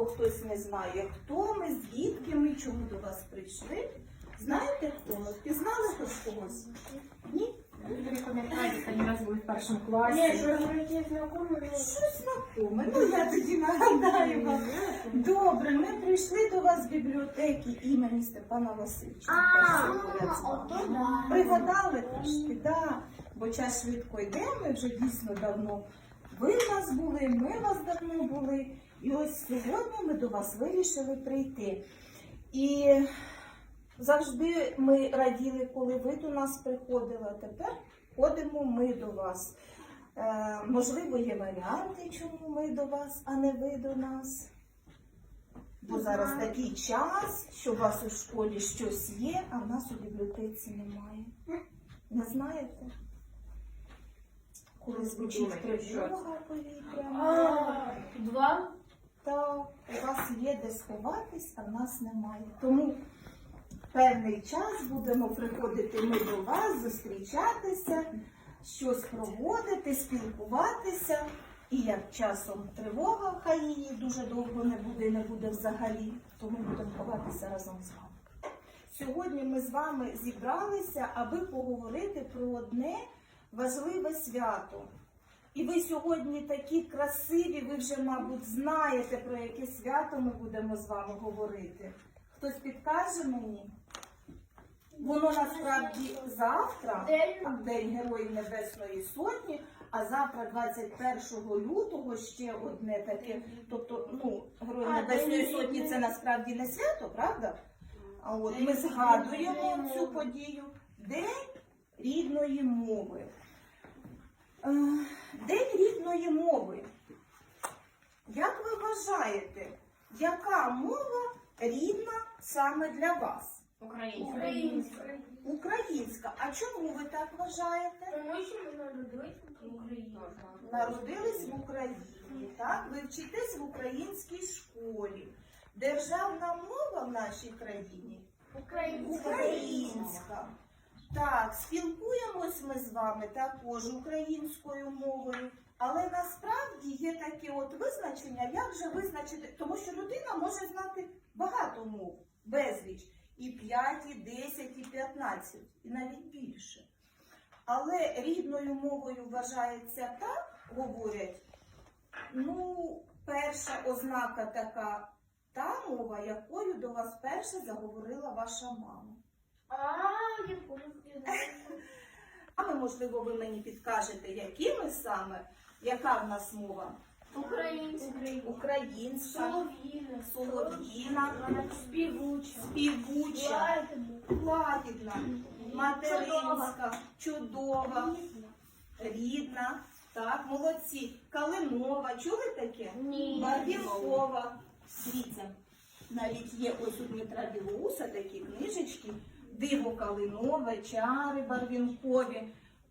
можливо, хтось не знає, хто ми, звідки ми, чому до вас прийшли. Знаєте, хто ми? Впізнали хоч когось? Ні? Ви пам'ятаєте, останній раз були в першому Ні, класі. знакомі, Щось знакоме. Ну я тоді нагадаю вам. Добре, ми прийшли до вас з бібліотеки імені Степана да. Пригадали трошки, да. бо час швидко йде, ми вже дійсно давно. Ви в нас були, ми вас давно були. І ось сьогодні ми до вас вирішили прийти. І завжди ми раділи, коли ви до нас приходили, а тепер ходимо ми до вас. Е, можливо, є варіанти, чому ми до вас, а не ви до нас. Бо зараз такий час, що у вас у школі щось є, а в нас у бібліотеці немає. Не знаєте? Коли звучить тривога повітряна, А, Два? Та у вас є де сховатись, а в нас немає. Тому певний час будемо приходити ми до вас, зустрічатися, щось проводити, спілкуватися. І як часом тривога, хай її дуже довго не буде, не буде взагалі, то ми будемо ховатися разом з вами. Сьогодні ми з вами зібралися, аби поговорити про одне важливе свято. І ви сьогодні такі красиві, ви вже, мабуть, знаєте, про яке свято ми будемо з вами говорити. Хтось підкаже мені? Воно насправді завтра, День. Героїв Небесної Сотні, а завтра, 21 лютого, ще одне таке. Тобто, ну, Герої Небесної Сотні це насправді не свято, правда? А от ми згадуємо цю подію. День рідної мови. Рідної мови. Як ви вважаєте, яка мова рідна саме для вас? Українська. Українська. А чому ви так вважаєте? Тому що ми народилися в Україні. Народились в Україні, так? Ви вчитесь в українській школі. Державна мова в нашій країні Українська. Так, спілкуємось ми з вами також українською мовою, але насправді є таке от визначення, як же визначити, тому що людина може знати багато мов, безліч, і 5, і 10, і 15, і навіть більше. Але рідною мовою вважається так, говорять, ну, перша ознака така, та мова, якою до вас перше заговорила ваша мама. А, я помню. А ви, можливо, ви мені підкажете, якими саме, яка в нас мова? Українська. Українська, Солов'їна. солов'їна, Співуча. співуча, лагідна, материнська, чудова, рідна. Так, молодці. Калинова, чули таке? Ні. Барвінкова. Свіця. Навіть є ось у Дмитра Білоуса такі книжечки. Диво Калинове, чари барвінкові.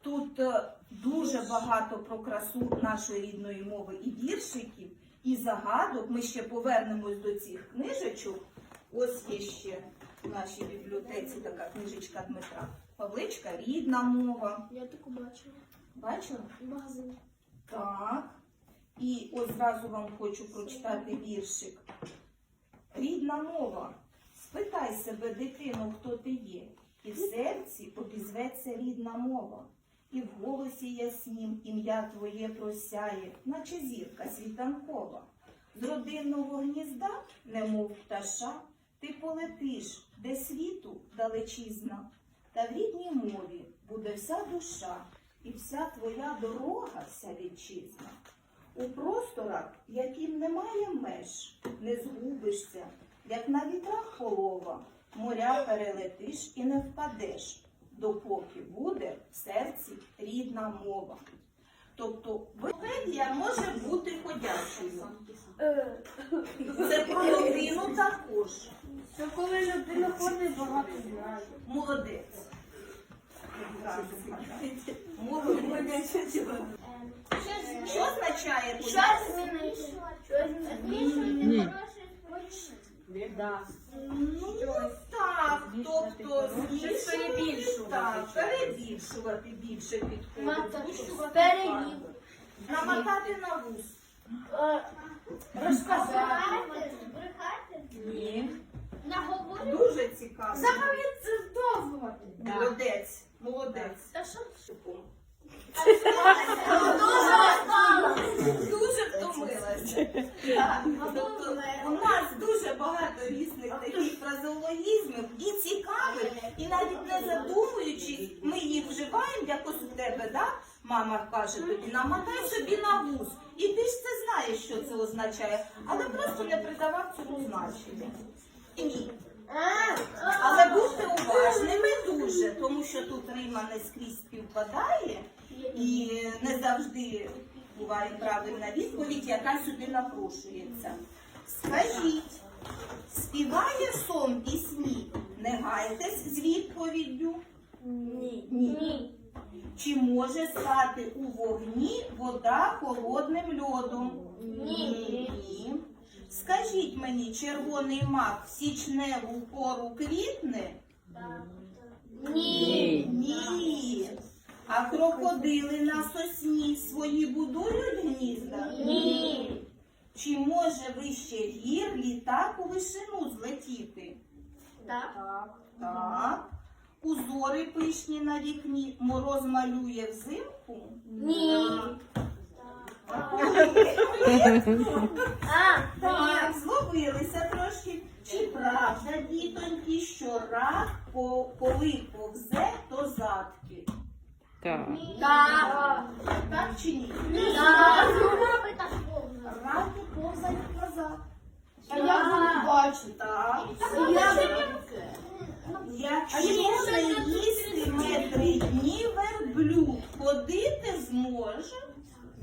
Тут е, дуже багато про красу нашої рідної мови і віршиків, і загадок. Ми ще повернемось до цих книжечок. Ось є ще в нашій бібліотеці така книжечка Дмитра Павличка, рідна мова. Я таку бачила. Бачили? В магазині. Так. І ось зразу вам хочу прочитати віршик. Рідна мова. Спитай себе, дитино, хто ти є. І в серці обізветься рідна мова. І в голосі яснім ім'я твоє просяє, наче зірка світанкова. З родинного гнізда, немов пташа, ти полетиш, де світу далечізна, та в рідній мові буде вся душа, і вся твоя дорога, вся вітчизна. У просторах, яким немає меж, не згубишся, як на вітрах полова, моря перелетиш і не впадеш, допоки буде в серці рідна мова. Тобто Википедія може бути ходячою. Е, Це про людину також. Це коли людина ходить, багато знає. Молодець. Молодець. Що означає Щось змінить. Щось Да. Ну тобто з'їсти перебільшувати. Перебільшувати більше підходить. Перелів. Намотати на вуз. Е, розказати. Ні. Наговорити. Дуже цікаво. Запам'ятовувати. Молодець. Молодець. Та що? Дуже втомилася. Дуже втомилася. Тобто Мама каже тобі, намотай собі на вуз. І ти ж це знаєш, що це означає, але просто не придавав цьому значення. Ні. Але будьте уважними дуже, тому що тут Рима не скрізь співпадає і не завжди буває правильна відповідь, яка сюди напрошується. Скажіть, співає сон пісні, не гайтесь з відповіддю. Ні. Ні. Чи може стати у вогні вода холодним льодом? Ні. Ні. Скажіть мені, червоний мак в січневу пору квітне? Ні. Ні. А крокодили на сосні свої будують гнізда? Ні. Чи може вище гір літак у вишину злетіти? Так. Так. Узори пишні на вікні, мороз малює взимку? Ні. А Так, зловилися трошки. Чи правда, дітоньки, що рак, коли повзе, то задки? Так. Так. Так чи ні? Так. Раки повзають назад. А я не бачу. Так. Я Якщо не їстиме три дні верблюд, ходити зможе?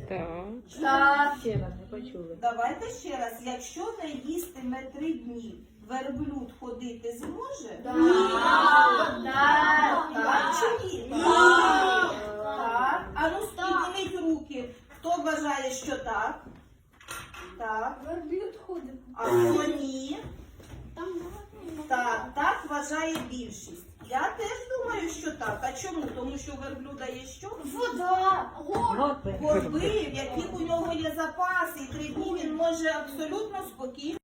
Так. Так. Ще раз не почули. Давайте ще раз. Якщо не їстиме три дні, верблюд ходити зможе? Так. Так чи ні? Так. А ну підніміть руки. Хто вважає, що так? Так. Верблюд ходить. А хто ні? Там Так, так вважає більшість. Я теж думаю, що так. А чому? Тому що у верблюда є що? вода. горби, Горби, в яких у нього є запаси, і три дні він може абсолютно спокійно.